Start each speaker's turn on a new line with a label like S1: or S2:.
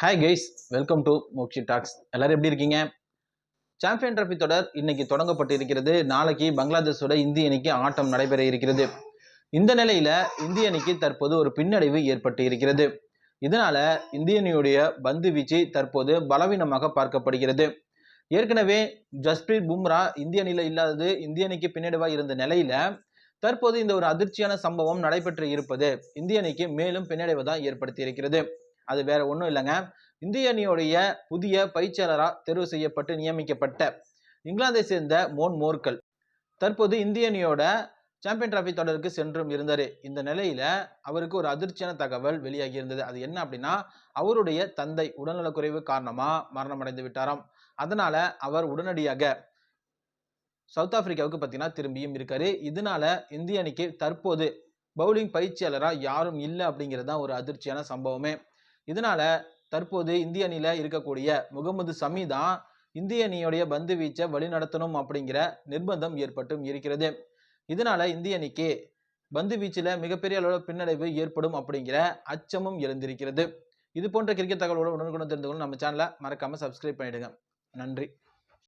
S1: Hi guys welcome to Mokshi talks எல்லோரும் எப்படி இருக்கீங்க? சாம்பியன் ட்ராஃபி தொடர் இன்னைக்கு தொடங்கப்பட்டு இருக்கிறது நாளைக்கு பங்களாதேஷோட இந்திய அணிக்கு ஆட்டம் நடைபெற இருக்கிறது. இந்த நிலையில் இந்திய அணிக்கு தற்போது ஒரு பின்னடைவு ஏற்பட்டு இருக்கிறது இதனால இந்திய அணியுடைய பந்து வீச்சு தற்போது பலவீனமாக பார்க்கப்படுகிறது. ஏற்கனவே ஜஸ்பிரீத் பும்ரா இந்திய அணியில் இல்லாதது இந்திய அணிக்கு பின்னடைவாக இருந்த நிலையில தற்போது இந்த ஒரு அதிர்ச்சியான சம்பவம் நடைபெற்று இருப்பது இந்திய அணிக்கு மேலும் பின்னடைவை தான் ஏற்படுத்தி இருக்கிறது. அது வேற ஒன்றும் இல்லைங்க. இந்திய அணியுடைய புதிய பயிற்சியாளராக தேர்வு செய்யப்பட்டு நியமிக்கப்பட்ட இங்கிலாந்தை சேர்ந்த மோன் மோர்கல். தற்போது இந்திய அணியோட சாம்பியன் டிராஃபி தொடருக்கு சென்றும் இருந்தார். இந்த நிலையில அவருக்கு ஒரு அதிர்ச்சியான தகவல் வெளியாகி இருந்தது. அது என்ன அப்படின்னா அவருடைய தந்தை உடல்நலக்குறைவு காரணமா மரணம் அடைந்து விட்டாராம். அதனால அவர் உடனடியாக சவுத் ஆப்பிரிக்காவுக்கு பார்த்தீங்கன்னா திரும்பியும் இருக்காரு. இதனால இந்திய அணிக்கு தற்போது பவுலிங் பயிற்சியாளராக யாரும் இல்லை அப்படிங்கிறது தான் ஒரு அதிர்ச்சியான சம்பவமே. இதனால தற்போது இந்திய அணியில இருக்கக்கூடிய முகமது சமி தான் இந்திய அணியுடைய பந்து வீச்சை வழிநடத்தணும் அப்படிங்கிற நிர்பந்தம் ஏற்பட்டும் இருக்கிறது. இதனால இந்திய அணிக்கு பந்து வீச்சில் மிகப்பெரிய அளவில் பின்னடைவு ஏற்படும் அப்படிங்கிற அச்சமும் எழுந்திருக்கிறது. இது போன்ற கிரிக்கெட் தகவலோடு உடனுக்குடன் தெரிந்து கொள்ள நம்ம சேனலை மறக்காம சப்ஸ்கிரைப் பண்ணிடுங்க. நன்றி.